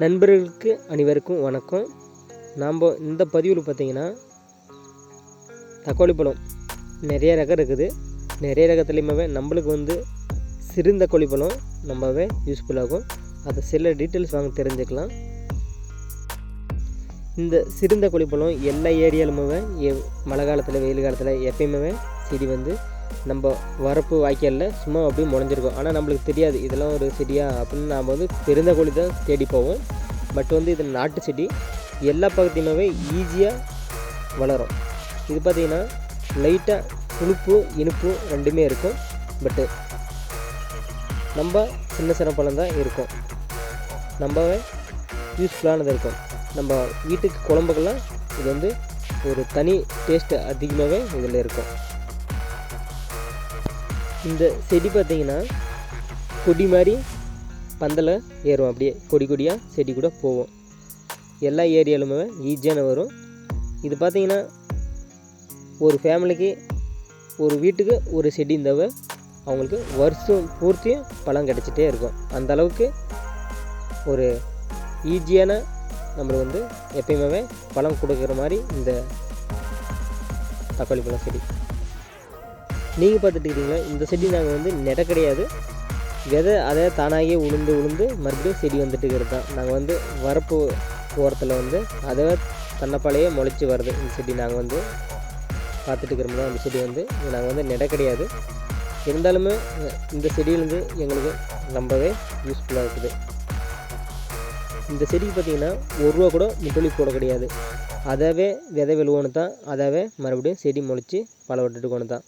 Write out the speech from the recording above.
நண்பர்களுக்கு அனைவருக்கும் வணக்கம். நாம் இந்த பதிவில் பார்த்திங்கன்னா தக்காளி பழம் நிறைய ரகம் இருக்குது. நிறைய ரகத்துலேயுமே நம்மளுக்கு வந்து சிறுந்தக்காளி பழம் ரொம்பவே யூஸ்ஃபுல்லாகும் அதை சில டீட்டெயில்ஸ் வாங்க தெரிஞ்சுக்கலாம். இந்த சிறுந்த பழம் எல்லா ஏரியாலுமே மழை காலத்தில் வெயில் காலத்தில் எப்பயுமே செடி வந்து நம்ம வரப்பு வாய்க்காலில் சும்மா அப்படியே முளைஞ்சிருக்கும். ஆனால் நம்மளுக்கு தெரியாது. இதெல்லாம் ஒரு செடியா அப்படின்னு நாம் வந்து பெருந்தக்கோழி தான் தேடி போவோம். பட் வந்து இது நாட்டு செடி. எல்லா பக்கத்துலையுமே ஈஸியாக வளரும். இது பார்த்திங்கன்னா லைட்டாக புளிப்பு இனிப்பு ரெண்டுமே இருக்கும். பட்டு நம்ம சின்ன சின்ன பழம் தான் இருக்கும். ரொம்பவே யூஸ்ஃபுல்லானது இருக்கும். நம்ம வீட்டுக்கு குழம்புக்கெல்லாம் இது வந்து ஒரு தனி டேஸ்ட்டு அதிகமாகவே இதில் இருக்கும். இந்த செடி பார்த்திங்கன்னா கொடி மாதிரி பந்தலை ஏறும். அப்படியே கொடி கொடியாக செடி கூட போகும். எல்லா ஏரியாலுமே ஈஸியான வரும். இது பார்த்திங்கன்னா ஒரு ஃபேமிலிக்கு ஒரு வீட்டுக்கு ஒரு செடி இருந்தவ அவங்களுக்கு வருஷம் பூர்த்தியும் பழம் கிடச்சிட்டே இருக்கும். அந்த அளவுக்கு ஒரு ஈஸியான நம்மளுக்கு வந்து எப்பயுமே பழம் கொடுக்குற மாதிரி இந்த தக்காளி பழம் செடி. நீங்கள் பார்த்துட்டு இருக்கீங்களா இந்த செடி நாங்கள் வந்து நெட கிடையாது. விதை அதை தானாகவே உளுந்து உளுந்து மறுபடியும் செடி வந்துட்டு இருக்கிறது தான். நாங்கள் வந்து வரப்பு ஓரத்தில் வந்து அதை தன்னைப்பாலையே முளைச்சி வருது. இந்த செடி நாங்கள் வந்து பார்த்துட்டு இருக்கிறோம்னா அந்த செடி வந்து. நாங்கள் வந்து நெட கிடையாது. இருந்தாலுமே இந்த செடியிலேருந்து எங்களுக்கு ரொம்பவே யூஸ்ஃபுல்லாக இருக்குது. இந்த செடிக்கு பார்த்திங்கன்னா ஒரு ரூபா கூட முட்டொலி போட கிடையாது. அதாவே விதை விழுவோன்னு தான். அதாவே மறுபடியும் செடி முளைச்சி பழ விட்டுட்டு கொண்டு தான்.